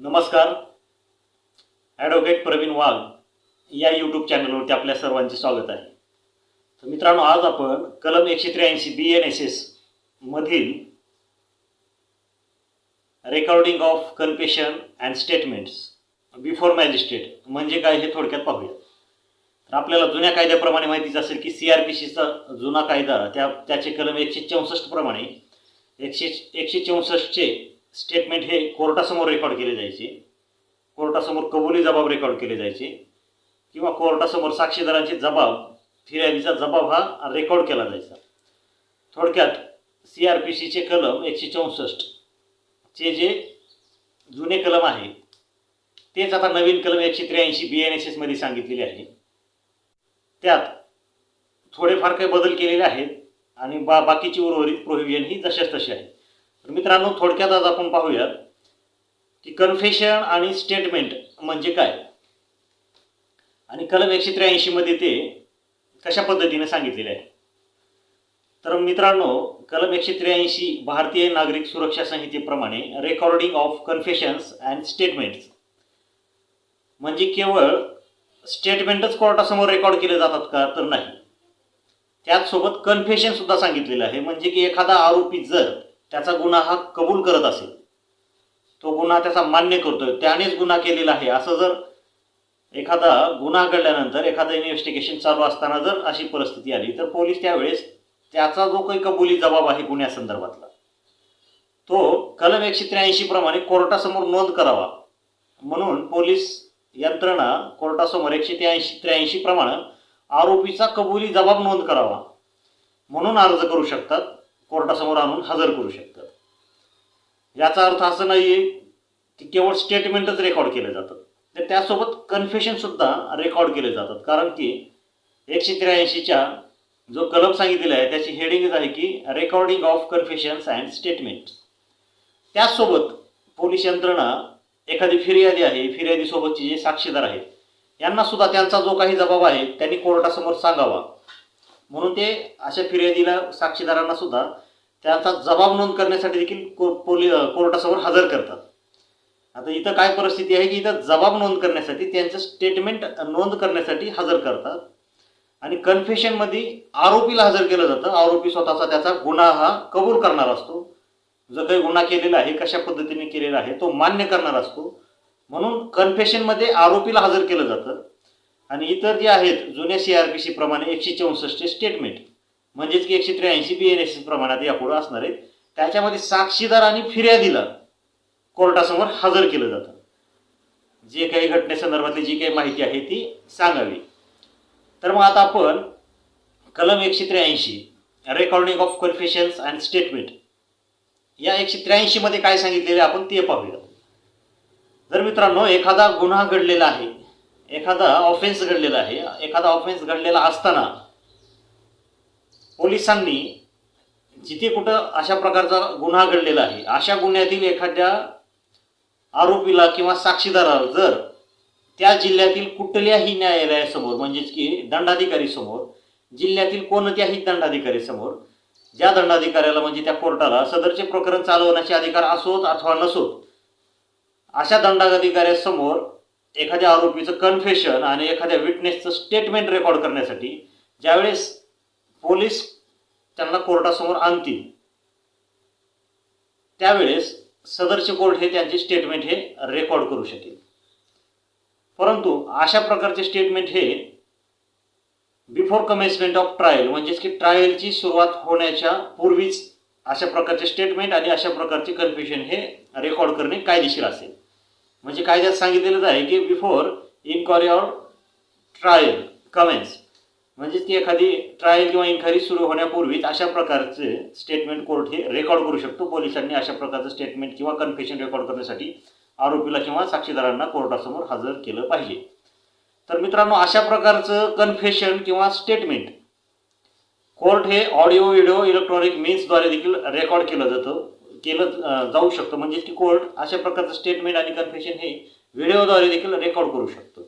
नमस्कार. ॲडव्होकेट प्रवीण वाघ या यूट्यूब चॅनलवरती आपल्या सर्वांचे स्वागत आहे. तर मित्रांनो आज आपण कलम एकशे त्र्याऐंशी बी एन एस एस मधील recording of confession and statements before magistrate म्हणजे काय हे थोडक्यात पाहूया. तर आपल्याला जुन्या कायद्याप्रमाणे माहितीच असेल की सी आर पी सीचा जुना कायदा त्या त्याचे कलम एकशे चौसष्ट प्रमाणे एकशे एकशे चौसष्टचे स्टेटमेंट हे कोर्टासमोर रेकॉर्ड केले जायचे. कोर्टासमोर कबुली जबाब रेकॉर्ड केले जायचे. किंवा कोर्टासमोर साक्षीदारांचे जबाब फिर्यादीचा जबाब हा रेकॉर्ड केला जायचा. थोडक्यात सी आर पी सीचे कलम एकशे चौसष्ट चे जे जुने कलम आहे तेच आता नवीन कलम एकशे त्र्याऐंशी बी एन एस एसमध्ये सांगितलेले आहे. त्यात थोडेफार काही बदल केलेले आहेत आणि बा बाकीची उर्वरित प्रोव्हिजन ही जशाच तशी आहे. तर मित्रांनो थोडक्यात आज आपण पाहूयात की कन्फेशन आणि स्टेटमेंट म्हणजे काय? आणि कलम एकशे त्र्याऐंशीमध्ये ते कशा पद्धतीने सांगितलेले आहे? तर मित्रांनो कलम एकशे त्र्याऐंशी भारतीय नागरिक सुरक्षा संहितेप्रमाणे recording of confessions and statements म्हणजे केवळ स्टेटमेंटच कोर्टासमोर रेकॉर्ड केले जातात का तर नाही. त्याचसोबत कन्फेशन सुद्धा सांगितलेलं आहे. म्हणजे की एखादा आरोपी जर त्याचा गुन्हा हा कबूल करत असेल. तो गुन्हा त्याचा मान्य करतोय. त्यानेच गुन्हा केलेला आहे. असं जर एखादा गुन्हा घडल्यानंतर एखादं इन्व्हेस्टिगेशन चालू असताना जर अशी परिस्थिती आली तर पोलीस त्यावेळेस त्याचा जो काही कबुली जबाब आहे गुन्ह्यासंदर्भातला तो कलम एकशे त्र्याऐंशी प्रमाणे कोर्टासमोर नोंद करावा. म्हणून पोलीस यंत्रणा कोर्टासमोर एकशे त्र्याऐंशी त्र्याऐंशी प्रमाणे आरोपीचा कबुली जबाब नोंद करावा. म्हणून अर्ज करू शकतात. कोर्टासमोर आणून हजर करू शकतात. याचा अर्थ असं नाही आहे की केवळ स्टेटमेंटच रेकॉर्ड केले जातात. तर त्यासोबत कन्फेशन सुद्धा रेकॉर्ड केले जातात. कारण की एकशे त्र्याऐंशीच्या जो कलम सांगितलेला आहे त्याची हेडिंगच आहे की recording of confessions and statement त्याचसोबत पोलीस यंत्रणा एखादी फिर्यादी आहे फिर्यादीसोबतचे जे साक्षीदार आहेत यांना सुद्धा त्यांचा जो काही जबाब आहे त्यांनी कोर्टासमोर सांगावा. म्हणून ते अशा फिर्यादीला साक्षीदारांना सुद्धा त्याचा जबाब नोंद करण्यासाठी देखील को पोली कोर्टासमोर हजर करतात. आता इथं काय परिस्थिती आहे की इथं जबाब नोंद करण्यासाठी त्यांचं स्टेटमेंट नोंद करण्यासाठी हजर करतात. आणि कन्फेशनमध्ये आरोपीला हजर केलं जातं. आरोपी स्वतःचा त्याचा गुन्हा हा कबूल करणार असतो. जो काही गुन्हा केलेला आहे कशा पद्धतीने केलेला आहे तो मान्य करणार असतो. म्हणून कन्फेशनमध्ये आरोपीला हजर केलं जातं. आणि इतर जे आहेत जुन्या सी आर पी सी प्रमाणे एकशे चौसष्ट स्टेटमेंट म्हणजेच की एकशे त्र्याऐंशी बी एन एस सी प्रमाणात यापुढे असणार आहेत. त्याच्यामध्ये साक्षीदार आणि फिर्यादीला कोर्टासमोर हजर केलं जातं. जे काही घटनेसंदर्भातली जी काही माहिती आहे ती सांगावी. तर मग आता आपण कलम एकशे त्र्याऐंशी recording of confessions and statement या एकशे त्र्याऐंशीमध्ये काय सांगितलेले आपण ते पाहूया. जर मित्रांनो एखादा गुन्हा घडलेला आहे एखादा ऑफेन्स घडलेला आहे. एखादा ऑफेन्स घडलेला असताना पोलिसांनी जिथे कुठं अशा प्रकारचा गुन्हा घडलेला आहे अशा गुन्ह्यातील एखाद्या आरोपीला किंवा साक्षीदाराला जर त्या जिल्ह्यातील कुठल्याही न्यायालयासमोर म्हणजेच की दंडाधिकारी समोर जिल्ह्यातील कोणत्याही दंडाधिकारी समोर ज्या दंडाधिकाऱ्याला म्हणजे त्या कोर्टाला सदरचे प्रकरण चालवण्याचे अधिकार असोत अथवा नसोत अशा दंडाधिकाऱ्यासमोर एखाद्या आरोपीचं कन्फेशन आणि एखाद्या विटनेसचं स्टेटमेंट रेकॉर्ड करण्यासाठी ज्यावेळेस पोलीस त्यांना कोर्टासमोर आणतील त्यावेळेस सदरचे कोर्ट हे त्यांचे स्टेटमेंट हे रेकॉर्ड करू शकेल. परंतु अशा प्रकारचे स्टेटमेंट हे बिफोर कमेन्समेंट ऑफ ट्रायल म्हणजेच की ट्रायलची सुरुवात होण्याच्या पूर्वीच अशा प्रकारचे स्टेटमेंट आणि अशा प्रकारचे कन्फ्युजन हे रेकॉर्ड करणे कायदेशीर असेल. म्हणजे कायद्यात सांगितलेलंच आहे की before inquiry or trial comments म्हणजेच ती एखादी ट्रायल किंवा इन्क्वायरी सुरू होण्यापूर्वीच अशा प्रकारचे स्टेटमेंट कोर्ट हे रेकॉर्ड करू शकतो. पोलिसांनी अशा प्रकारचं स्टेटमेंट किंवा कन्फेशन रेकॉर्ड करण्यासाठी आरोपीला किंवा साक्षीदारांना कोर्टासमोर हजर केलं पाहिजे. तर मित्रांनो अशा प्रकारचं कन्फेशन किंवा स्टेटमेंट कोर्ट हे ऑडिओ व्हिडिओ इलेक्ट्रॉनिक मीन्सद्वारे देखील रेकॉर्ड केलं जातं. केलं जाऊ शकतं. म्हणजेच की कोर्ट अशा प्रकारचं स्टेटमेंट आणि कन्फेशन हे व्हिडिओद्वारे देखील रेकॉर्ड करू शकतो.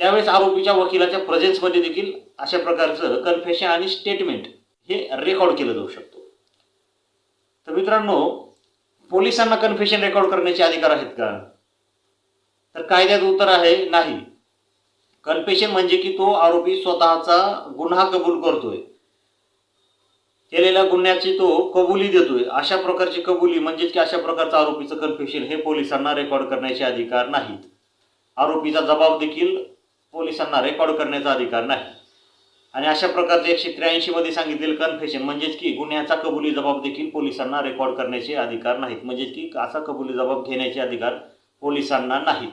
त्यावेळेस आरोपीच्या वकिलाच्या प्रेझेन्समध्ये देखील अशा प्रकारचं कन्फेशन आणि स्टेटमेंट हे रेकॉर्ड केलं जाऊ शकतो. तर मित्रांनो पोलिसांना कन्फेशन रेकॉर्ड करण्याचे अधिकार आहेत का? तर कायद्यात उत्तर आहे नाही. कन्फेशन म्हणजे की तो आरोपी स्वतःचा गुन्हा कबूल करतोय. केलेल्या गुन्ह्याची तो कबुली देतोय. अशा प्रकारची कबुली म्हणजेच की अशा प्रकारचं आरोपीचं कन्फेशन हे पोलिसांना रेकॉर्ड करण्याचे अधिकार नाहीत. आरोपीचा जबाब देखील पोलिसांना रेकॉर्ड करण्याचा अधिकार नाही. आणि अशा प्रकारचे एकशे त्र्याऐंशी मध्ये सांगितलेलं कन्फेशन म्हणजेच की गुन्ह्याचा कबुली जबाब देखील पोलिसांना रेकॉर्ड करण्याचे अधिकार नाहीत. म्हणजेच की असा कबुली जबाब घेण्याचे अधिकार पोलिसांना नाहीत.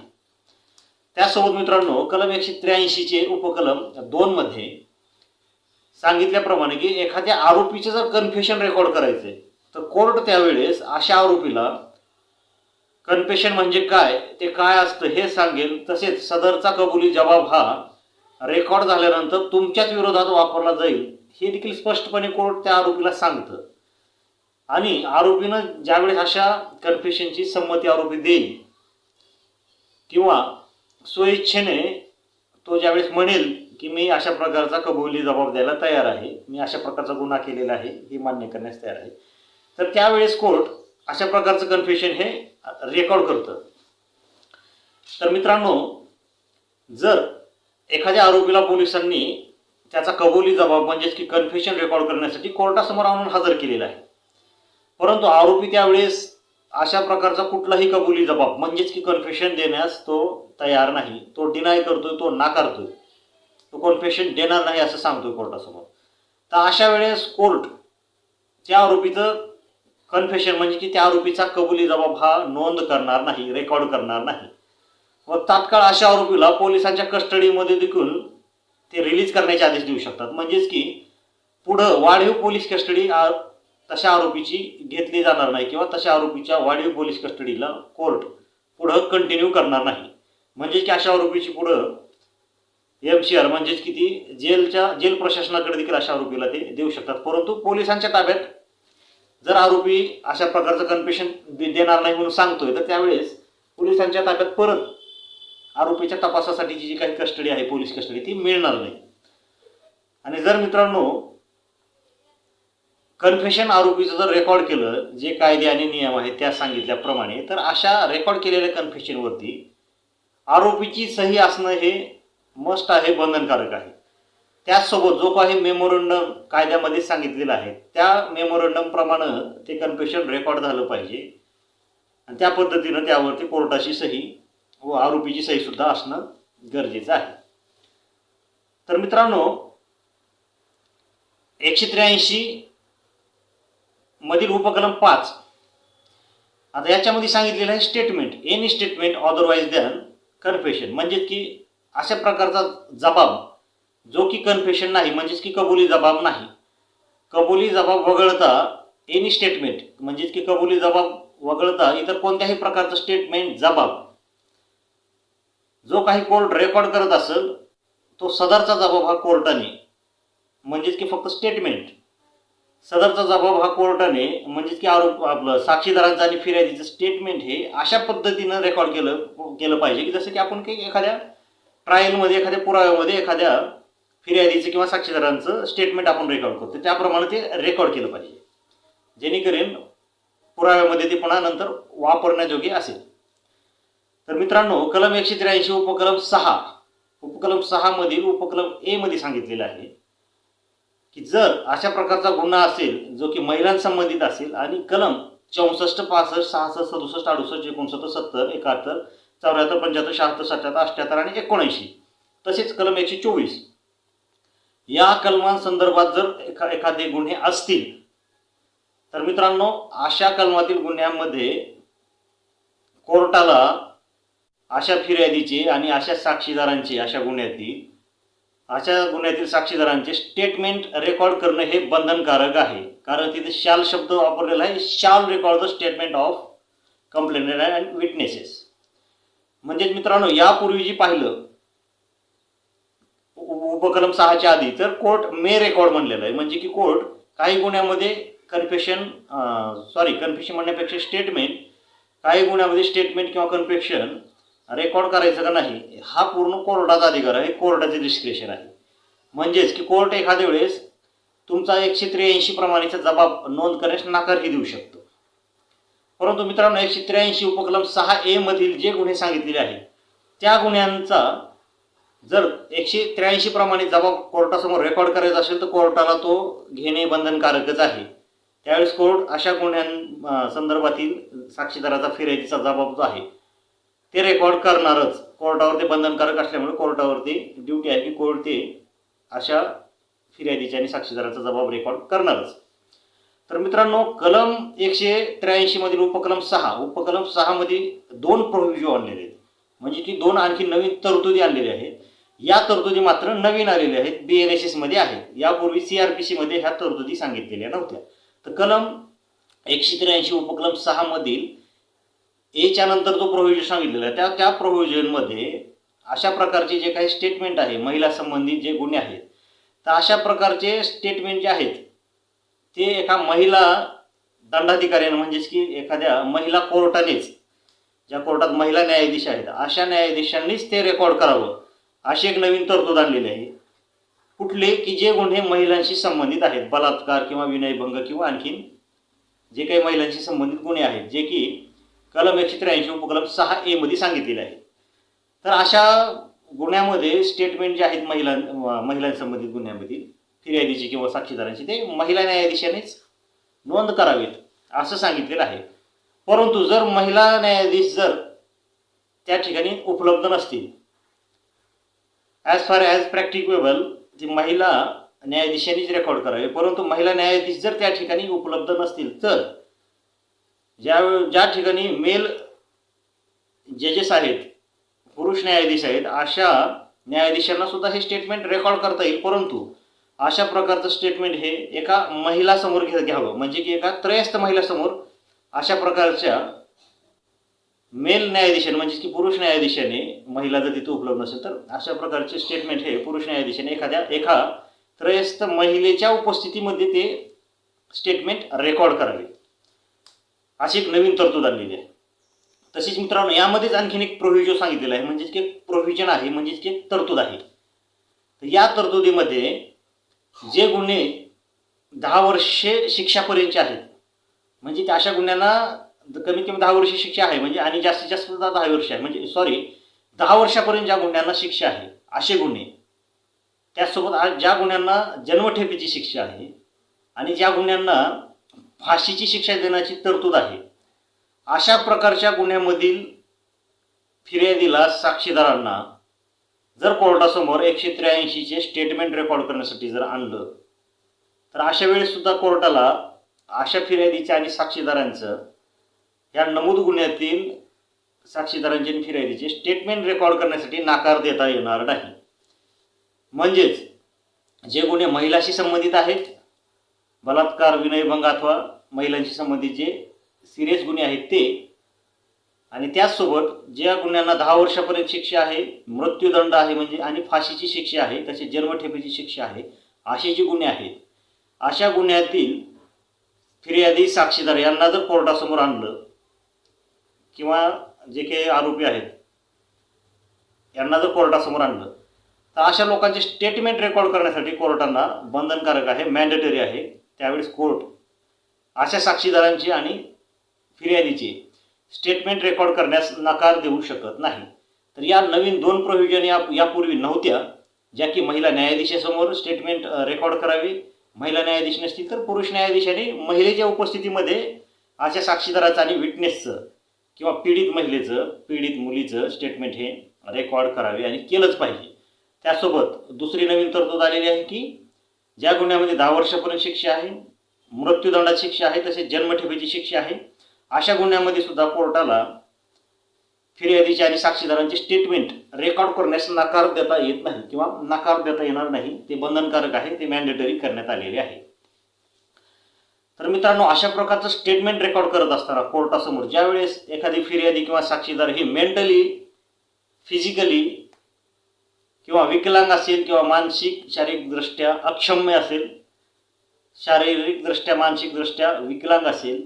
त्यासोबत मित्रांनो कलम एकशे त्र्याऐंशीचे उपकलम दोनमध्ये सांगितल्याप्रमाणे की एखाद्या आरोपीचं जर कन्फेशन रेकॉर्ड करायचंय तर कोर्ट त्यावेळेस अशा आरोपीला कन्फेशन म्हणजे काय ते काय असतं हे सांगेल. तसेच सदरचा कबुली जबाब हा रेकॉर्ड झाल्यानंतर तुमच्याच विरोधात वापरला जाईल हे देखील स्पष्टपणे कोर्ट त्या आरोपीला सांगतं. आणि आरोपीनं ज्यावेळेस अशा कन्फेशनची संमती आरोपी देईल किंवा स्वइच्छेने तो ज्यावेळेस म्हणेल की मी अशा प्रकारचा कबुली जबाब द्यायला तयार आहे. मी अशा प्रकारचा गुन्हा केलेला आहे. हे मान्य करण्यास तयार आहे. तर त्यावेळेस कोर्ट अशा प्रकारचं कन्फेशन हे रेकॉर्ड करतं. तर मित्रांनो जर एखाद्या आरोपीला पोलिसांनी त्याचा कबुली जबाब म्हणजेच की कन्फेशन रेकॉर्ड करण्यासाठी कोर्टासमोर आणून हजर केलेला आहे. परंतु आरोपी त्यावेळेस अशा प्रकारचा कुठलाही कबुली जबाब म्हणजेच की कन्फेशन देण्यास तो तयार नाही. तो डिनाय करतोय तो नाकारतोय. तो कन्फेशन देणार नाही असं सांगतो कोर्टासमोर. तर अशा वेळेस कोर्ट त्या आरोपीचं कन्फेशन म्हणजे की त्या आरोपीचा कबुली जबाब हा नोंद करणार नाही रेकॉर्ड करणार नाही. व तात्काळ अशा आरोपीला पोलिसांच्या कस्टडीमध्ये देखील ते रिलीज करण्याचे आदेश देऊ शकतात. म्हणजेच की पुढं वाढीव पोलीस कस्टडी तशा आरोपीची घेतली जाणार नाही किंवा तशा आरोपीच्या वाढीव पोलीस कस्टडीला कोर्ट पुढं कंटिन्यू करणार नाही. म्हणजे की अशा आरोपीची पुढं एम सी आर म्हणजेच की ती जेलच्या जेल प्रशासनाकडे देखील अशा आरोपीला ते देऊ शकतात. परंतु पोलिसांच्या ताब्यात जर आरोपी अशा प्रकारचं कन्फेशन देणार नाही म्हणून सांगतोय तर त्यावेळेस पोलिसांच्या ताब्यात परत आरोपीच्या तपासासाठीची जी काही कस्टडी आहे पोलीस कस्टडी ती मिळणार नाही. आणि जर मित्रांनो कन्फेशन आरोपीचं जर रेकॉर्ड केलं जे कायदे आणि नियम आहेत त्या सांगितल्याप्रमाणे तर अशा रेकॉर्ड केलेल्या कन्फेशनवरती आरोपीची सही असणं हे मस्ट आहे बंधनकारक आहे. त्याचसोबत जो काही मेमोरंडम कायद्यामध्ये सांगितलेला आहे त्या मेमोरंडमप्रमाणे ते कन्फेशन रेकॉर्ड झालं पाहिजे. आणि त्या पद्धतीनं त्यावरती कोर्टाची सही व आरोपीची सही सुद्धा असणं गरजेचं आहे. तर मित्रांनो एकशे त्र्याऐंशी मधील उपकलम पाच. आता याच्यामध्ये सांगितलेलं आहे statement any statement otherwise than confession म्हणजे की अशा प्रकारचा जबाब जो की कन्फेशन नाही म्हणजेच की कबुली जबाब नाही. कबुली जबाब वगळता एनी स्टेटमेंट म्हणजेच की कबुली जबाब वगळता इतर कोणत्याही प्रकारचं स्टेटमेंट जबाब जो काही कोर्ट रेकॉर्ड करत असेल तो सदरचा जबाब हा कोर्टाने म्हणजेच की फक्त स्टेटमेंट सदरचा जबाब हा कोर्टाने म्हणजेच की आरोप आपलं साक्षीदारांचं आणि फिर्यादीचं स्टेटमेंट हे अशा पद्धतीनं रेकॉर्ड केलं केलं पाहिजे की जसं की आपण काही एखाद्या ट्रायलमध्ये एखाद्या पुराव्यामध्ये एखाद्या फिर्यादीचं किंवा साक्षीदारांचं स्टेटमेंट आपण रेकॉर्ड करतो. त्याप्रमाणे ते रेकॉर्ड केलं पाहिजे. जेणेकरून पुराव्यामध्ये ते पुन्हा नंतर वापरण्याजोगे असेल. तर मित्रांनो कलम एकशे त्र्याऐंशी उपकलम सहा उपकलम सहा मधील उपकलम ए मध्ये सांगितलेलं आहे की जर अशा प्रकारचा गुन्हा असेल जो की महिलांसंबंधित असेल आणि कलम चौसष्ट पासष्ट सहासष्ट सदुसष्ट अडुसष्ट एकोणसत्तर सत्तर एकाहत्तर चौऱ्याहत्तर पंच्याहत्तर शहात्तर सत्याहत्तर अठ्याहत्तर आणि एकोणऐंशी. तसेच कलम एकशे चोवीस. या कलमांसंदर्भात जर एखा एखादे गुन्हे असतील तर मित्रांनो अशा कलमातील गुन्ह्यांमध्ये कोर्टाला अशा फिर्यादीचे आणि अशा साक्षीदारांचे अशा गुन्ह्यातील अशा गुन्ह्यातील साक्षीदारांचे स्टेटमेंट रेकॉर्ड करणं हे बंधनकारक आहे. कारण तिथे शाल शब्द वापरलेला आहे. Shall record the statement of complaint and witnesses म्हणजेच मित्रांनो यापूर्वी जी पाहिलं उपकलम सहाच्या आधी तर कोर्ट मे रेकॉर्ड म्हणलेलं आहे. म्हणजे की कोर्ट काही गुन्ह्यामध्ये कन्फेशन सॉरी कन्फेशन म्हणण्यापेक्षा स्टेटमेंट काही गुन्ह्यामध्ये स्टेटमेंट किंवा कन्फेशन रेकॉर्ड करायचं का नाही हा पूर्ण कोर्टाचा अधिकार आहे कोर्टाचे डिस्क्रिप्शन आहे. म्हणजेच की कोर्ट एखाद्या वेळेस तुमचा एकशे त्र्याऐंशी प्रमाणेचा जबाब नोंद करण्यास नकारही देऊ शकतो. परंतु मित्रांनो एकशे त्र्याऐंशी उपक्रम सहा ए मधील जे गुन्हे सांगितलेले आहेत त्या गुन्ह्यांचा जर एकशे त्र्याऐंशी प्रमाणे जबाब कोर्टासमोर रेकॉर्ड करायचा असेल तर कोर्टाला तो घेणे बंधनकारकच आहे. त्यावेळेस कोर्ट अशा गुन्ह्यां संदर्भातील साक्षीदाराचा फिर्यादीचा जबाब जो आहे ते रेकॉर्ड करणारच. कोर्टावर ते बंधनकारक असल्यामुळे कोर्टावरती ड्युटी आहे की कोर्ट ते अशा फिर्यादीच्या आणि साक्षीदाराचा जबाब रेकॉर्ड करणारच. तर मित्रांनो कलम एकशे त्र्याऐंशी मधील उपकलम सहा उपकलम सहा मध्ये दोन प्रोव्हिजो आणलेले आहेत. म्हणजे ती दोन आणखी नवीन तरतुदी आणलेल्या आहेत. या तरतुदी मात्र नवीन आलेल्या आहेत बी एन एस एसमध्ये आहेत. यापूर्वी सी आर पी सी मध्ये ह्या तरतुदी सांगितलेल्या नव्हत्या. तर कलम एकशे त्र्याऐंशी उपकलम सहा मधील एच्या नंतर जो प्रोव्हिजन सांगितलेला आहे. त्या त्या प्रोव्हिजनमध्ये अशा प्रकारचे जे काही स्टेटमेंट आहे महिला संबंधित जे गुन्हे आहेत तर अशा प्रकारचे स्टेटमेंट जे आहेत ते एका महिला दंडाधिकाऱ्यानं म्हणजेच की एखाद्या महिला कोर्टानेच ज्या कोर्टात महिला न्यायाधीश आहेत अशा न्यायाधीशांनीच ते रेकॉर्ड करावं अशी एक नवीन तरतूद आणलेली आहे. कुठले की जे गुन्हे महिलांशी संबंधित आहेत बलात्कार किंवा विनयभंग किंवा आणखीन जे काही महिलांशी संबंधित गुन्हे आहेत जे की कलम एकशे त्र्याऐंशी उपकलम सहा एमध्ये सांगितलेले आहे तर अशा गुन्ह्यामध्ये स्टेटमेंट जे आहेत महिलां महिलांसंबंधित गुन्ह्यामधील फिर्यादीची किंवा साक्षीदारांची ते महिला न्यायाधीशानेच नोंद करावीत असं सांगितलेलं आहे. परंतु जर महिला न्यायाधीश जर त्या ठिकाणी उपलब्ध नसतील ॲज फार ॲज प्रॅक्टिकेबल ती महिला न्यायाधीशांनीच रेकॉर्ड करावे परंतु महिला न्यायाधीश जर त्या ठिकाणी उपलब्ध नसतील तर ज्या ज्या ठिकाणी मेल जजेस आहेत पुरुष न्यायाधीश आहेत अशा न्यायाधीशांना सुद्धा हे स्टेटमेंट रेकॉर्ड करता येईल. परंतु अशा प्रकारचं स्टेटमेंट हे एका महिलासमोर घे घ्यावं. म्हणजे की एका त्रयस्थ महिलासमोर अशा प्रकारच्या मेल न्यायाधीशाने म्हणजे की पुरुष न्यायाधीशाने महिला जर तिथे उपलब्ध नसेल तर अशा प्रकारचे स्टेटमेंट हे पुरुष न्यायाधीशाने एखाद्या एका त्रयस्थ महिलेच्या उपस्थितीमध्ये ते स्टेटमेंट रेकॉर्ड करावे. अशी एक नवीन तरतूद आणलेली आहे. तसेच मित्रांनो यामध्येच आणखीन एक प्रोव्हिजन सांगितलेलं आहे. म्हणजेच की एक प्रोव्हिजन आहे म्हणजेच की एक तरतूद आहे. तर या तरतुदीमध्ये जे गुन्हे दहा वर्षे शिक्षापर्यंतचे आहेत म्हणजे त्या अशा गुन्ह्यांना कमीत कमी दहा वर्षे शिक्षा आहे म्हणजे आणि जास्तीत जास्त सुद्धा दहा वर्ष आहे. म्हणजे सॉरी दहा वर्षापर्यंत ज्या गुन्ह्यांना शिक्षा आहे असे गुन्हे त्याचसोबत आज ज्या गुन्ह्यांना जन्मठेपेची शिक्षा आहे आणि ज्या गुन्ह्यांना फाशीची शिक्षा देण्याची तरतूद आहे अशा प्रकारच्या गुन्ह्यामधील फिर्यादीला साक्षीदारांना जर कोर्टासमोर एकशे त्र्याऐंशीचे स्टेटमेंट रेकॉर्ड करण्यासाठी जर आणलं तर अशा वेळेस सुद्धा कोर्टाला अशा फिर्यादीच्या आणि साक्षीदारांचं या नमूद गुन्ह्यातील साक्षीदारांचे आणि फिर्यादीचे स्टेटमेंट रेकॉर्ड करण्यासाठी नाकार देता येणार नाही. म्हणजेच जे गुन्हे महिलाशी संबंधित आहेत बलात्कार विनयभंग अथवा महिलांशी संबंधित जे सिरियस गुन्हे आहेत ते आणि त्याचसोबत ज्या गुन्ह्यांना दहा वर्षापर्यंत शिक्षा आहे मृत्यूदंड आहे म्हणजे आणि फाशीची शिक्षा आहे तसेच जन्मठेपेची शिक्षा आहे असे जे गुन्हे आहेत अशा गुन्ह्यातील फिर्यादी साक्षीदार यांना जर कोर्टासमोर आणलं किंवा जे काही आरोपी आहेत यांना जर कोर्टासमोर आणलं तर अशा लोकांचे स्टेटमेंट रेकॉर्ड करण्यासाठी कोर्टांना बंधनकारक आहे मॅन्डेटरी आहे त्यावेळेस कोर्ट अशा साक्षीदारांची आणि फिर्यादीची स्टेटमेंट रेकॉर्ड करण्यास नकार देऊ शकत नाही. तर या नवीन दोन प्रोव्हिजन या यापूर्वी नव्हत्या ज्या की महिला न्यायाधीशासमोर स्टेटमेंट रेकॉर्ड करावी. महिला न्यायाधीश नसतील तर पुरुष न्यायाधीशाने महिलेच्या उपस्थितीमध्ये अशा साक्षीदाराचं आणि विटनेसचं किंवा पीडित महिलेचं पीडित मुलीचं स्टेटमेंट हे रेकॉर्ड करावे आणि केलंच पाहिजे. त्यासोबत दुसरी नवीन तरतूद आलेली आहे की ज्या गुन्ह्यामध्ये दहा वर्षापर्यंत शिक्षा आहे मृत्यूदंडाची शिक्षा आहे तसेच जन्मठेपेची शिक्षा आहे अशा गुन्ह्यामध्ये सुद्धा कोर्टाला फिर्यादीचे आणि साक्षीदारांचे स्टेटमेंट रेकॉर्ड करण्यास नकार देता येत नाही किंवा नकार देता येणार नाही. ते बंधनकारक आहे ते मॅन्डेटरी करण्यात आलेले आहे. तर मित्रांनो अशा प्रकारचं स्टेटमेंट रेकॉर्ड करत असताना कोर्टासमोर ज्यावेळेस एखादी फिर्यादी किंवा साक्षीदार हे मेंटली फिजिकली किंवा विकलांग असेल किंवा मानसिक शारीरिकदृष्ट्या अक्षम्य असेल शारीरिकदृष्ट्या मानसिकदृष्ट्या विकलांग असेल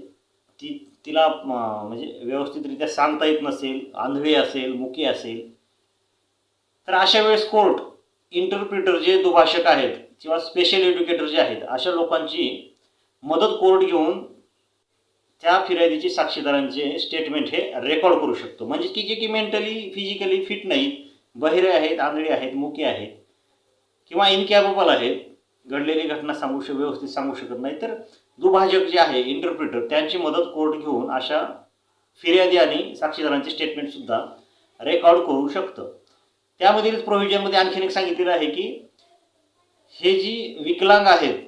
ती तिला म्हणजे व्यवस्थितरित्या सांगता येत नसेल आंधळी असेल मुकी असेल तर अशा वेळेस कोर्ट इंटरप्रिटर जे दुभाषक आहेत किंवा स्पेशल एज्युकेटर जे आहेत अशा लोकांची मदत कोर्ट घेऊन त्या फिर्यादीची साक्षीदारांचे स्टेटमेंट हे रेकॉर्ड करू शकतो. म्हणजे की जे की मेंटली फिजिकली फिट नाहीत बहिरे आहेत आंधळी आहेत मुके आहेत किंवा इनकॅपेबल आहेत घडलेली घटना सांगू शक व्यवस्थित सांगू शकत नाही तर दुभाजक जे आहे इंटरप्रिटर त्यांची मदत कोर्ट घेऊन अशा फिर्यादी आणि साक्षीदारांचे स्टेटमेंटसुद्धा रेकॉर्ड करू शकतं. त्यामधील प्रोव्हिजनमध्ये आणखीन एक सांगितलेलं आहे की हे जी विकलांग आहेत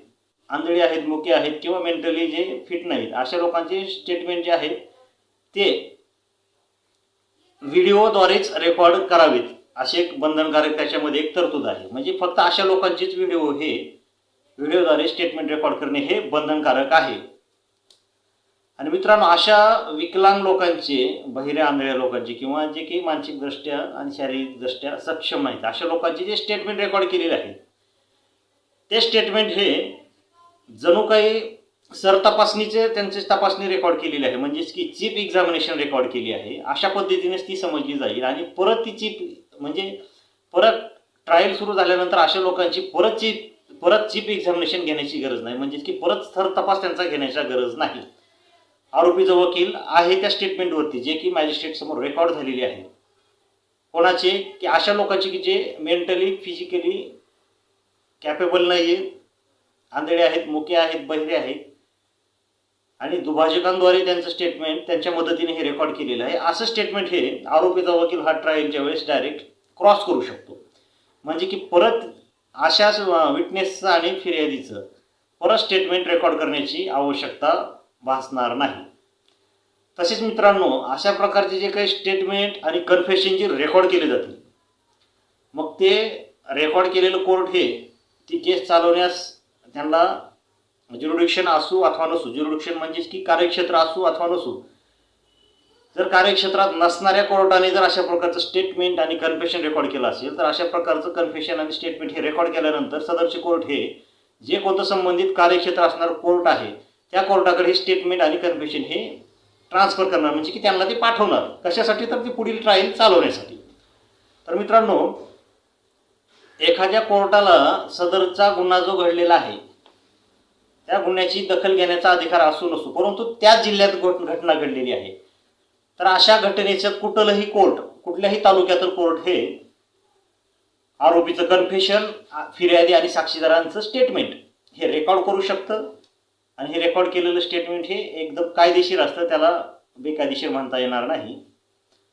आंधळी आहेत मुके आहेत किंवा मेंटली जे फिट नाहीत अशा लोकांचे स्टेटमेंट जे आहेत ते व्हिडिओद्वारेच रेकॉर्ड करावेत. असे एक बंधनकारक त्याच्यामध्ये एक तरतूद आहे. म्हणजे फक्त अशा लोकांचेच व्हिडिओ हे व्हिडिओद्वारे स्टेटमेंट रेकॉर्ड करणे हे बंधनकारक आहे. आणि मित्रांनो अशा विकलांग लोकांचे बहिऱ्या आंधळ्या लोकांचे किंवा जे काही मानसिकदृष्ट्या आणि शारीरिकदृष्ट्या सक्षम नाहीत अशा लोकांचे जे स्टेटमेंट रेकॉर्ड केलेले आहे ते स्टेटमेंट हे जणू काही सर तपासणीचे त्यांचे तपासणी रेकॉर्ड केलेली आहे. म्हणजेच की चीप एक्झामिनेशन रेकॉर्ड केली आहे. अशा पद्धतीनेच ती समजली जाईल. आणि परत ती चीप म्हणजे परत ट्रायल सुरू झाल्यानंतर अशा लोकांची परत चीप परत चीप एक्झामिनेशन घेण्याची गरज नाही. म्हणजेच की परत स्थर तपास त्यांचा घेण्याची गरज नाही. आरोपीचा वकील आहे त्या स्टेटमेंटवरती जे की मॅजिस्ट्रेट समोर रेकॉर्ड झालेली आहे. कोणाचे? की अशा लोकांचे की जे मेंटली फिजिकली कॅपेबल नाही आहेत आंधळे आहेत मुके आहेत बहिरे आहेत. आणि दुभाजकांद्वारे त्यांचं स्टेटमेंट त्यांच्या मदतीने हे रेकॉर्ड केलेलं आहे. असं स्टेटमेंट हे आरोपीचा वकील हा ट्रायलच्या वेळेस डायरेक्ट क्रॉस करू शकतो. म्हणजे की परत अशाच विटनेसचं आणि फिर्यादीचं परत स्टेटमेंट रेकॉर्ड करण्याची आवश्यकता भासणार नाही. तसेच मित्रांनो अशा प्रकारचे जे काही स्टेटमेंट आणि कन्फेशन जे रेकॉर्ड केले जाते मग ते रेकॉर्ड केलेलं कोर्ट हे ती केस चालवण्यास त्यांना ज्युरिडिक्शन असू अथवा नसू ज्युरिडिक्शन म्हणजेच की कार्यक्षेत्र असू अथवा नसू जर कार्यक्षेत्रात नसणाऱ्या कोर्टाने जर अशा प्रकारचं स्टेटमेंट आणि कन्फेशन रेकॉर्ड केलं असेल तर अशा प्रकारचं कन्फेशन आणि स्टेटमेंट हे रेकॉर्ड केल्यानंतर सदरचे कोर्ट हे जे कोणतं संबंधित कार्यक्षेत्र असणारं कोर्ट आहे त्या कोर्टाकडे हे स्टेटमेंट आणि कन्फेशन हे ट्रान्सफर करणार. म्हणजे की त्यांना ते पाठवणार. कशासाठी? तर ती पुढील ट्रायल चालवण्यासाठी. तर मित्रांनो एखाद्या कोर्टाला सदरचा गुन्हा जो घडलेला आहे त्या गुन्ह्याची दखल घेण्याचा अधिकार असू नसू परंतु त्या जिल्ह्यात घट- घटना घडलेली आहे. तर अशा घटनेचं कुठलंही कोर्ट कुठल्याही तालुक्यातील कोर्ट हे आरोपीचं कन्फेशन फिर्यादी आणि साक्षीदारांचं स्टेटमेंट हे रेकॉर्ड करू शकतं. आणि हे रेकॉर्ड केलेलं स्टेटमेंट हे एकदम कायदेशीर असतं त्याला बेकायदेशीर म्हणता येणार नाही.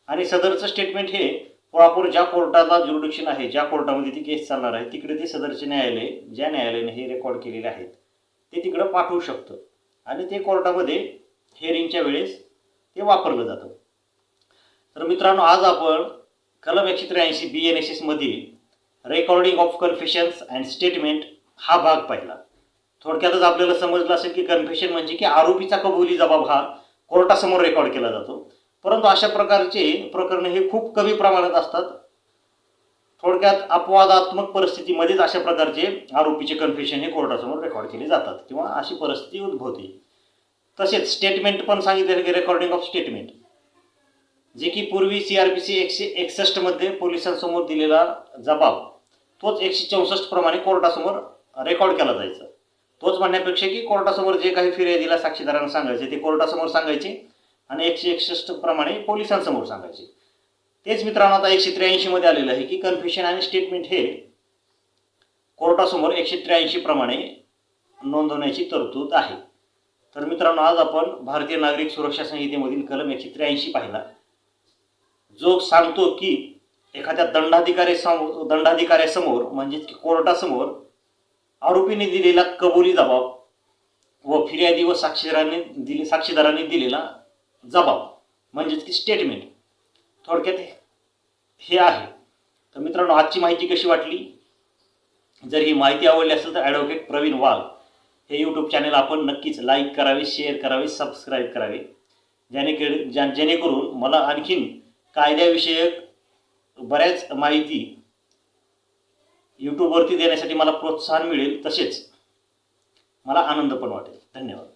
आणि सदरचं स्टेटमेंट हे कोल्हापूर ज्या कोर्टाला ज्युरिडिक्शन आहे ज्या कोर्टामध्ये ती केस चालणार आहे तिकडे ते सदरचे न्यायालय ज्या न्यायालयाने हे रेकॉर्ड केलेले आहेत ते तिकडं पाठवू शकतं. आणि ते कोर्टामध्ये हिअरिंगच्या वेळेस ते वापरलं जातं. तर मित्रांनो आज आपण कलम एकशे त्र्याऐंशी बी एन एस एसमध्ये recording of confessions and statement हा भाग पाहिला. थोडक्यातच आपल्याला समजलं असेल की कन्फेशन म्हणजे की आरोपीचा कबुली जबाब हा कोर्टासमोर रेकॉर्ड केला जातो. परंतु अशा प्रकारचे प्रकरण हे खूप कमी प्रमाणात असतात. थोडक्यात अपवादात्मक परिस्थितीमध्येच अशा प्रकारचे आरोपीचे कन्फेशन हे कोर्टासमोर रेकॉर्ड केले जातात किंवा अशी परिस्थिती उद्भवते. तसेच स्टेटमेंट पण सांगितलेलं की रेकॉर्डिंग ऑफ स्टेटमेंट जे की पूर्वी सी आर पी सी एकशे एकसष्टमध्ये पोलिसांसमोर दिलेला जबाब तोच एकशे चौसष्ट प्रमाणे कोर्टासमोर रेकॉर्ड केला जायचा. तोच म्हणण्यापेक्षा की कोर्टासमोर जे काही फिर्यादीला साक्षीदारांना सांगायचे ते कोर्टासमोर सांगायचे आणि एकशे एकसष्ट प्रमाणे पोलिसांसमोर सांगायचे. तेच मित्रांनो आता एकशे त्र्याऐंशीमध्ये आलेलं आहे की कन्फ्युशन आणि स्टेटमेंट हे कोर्टासमोर एकशे त्र्याऐंशी प्रमाणे नोंदवण्याची तरतूद आहे. तर मित्रांनो आज आपण भारतीय नागरिक सुरक्षा संहितेमधील कलम एकशे त्र्याऐंशी पाहिला. जो सांगतो की एखाद्या दंडाधिकारी सम दंडाधिकाऱ्यासमोर म्हणजेच की कोर्टासमोर आरोपीने दिलेला कबुली जबाब व फिर्यादी व साक्षीदारांनी दिले साक्षीदारांनी दिलेला जबाब म्हणजेच की स्टेटमेंट थोडक्यात हे- आहे. तर मित्रांनो आजची माहिती कशी वाटली? जर ही माहिती आवडली असेल तर ॲडव्होकेट प्रवीण वाघ हे यूट्यूब चॅनल आपण नक्कीच लाईक करावे शेअर करावे सबस्क्राईब करावे. जेणेकडे ज्या जेणेकरून मला आणखीन कायद्याविषयक बऱ्याच माहिती यूट्यूबवरती देण्यासाठी मला प्रोत्साहन मिळेल तसेच मला आनंद पण वाटेल. धन्यवाद.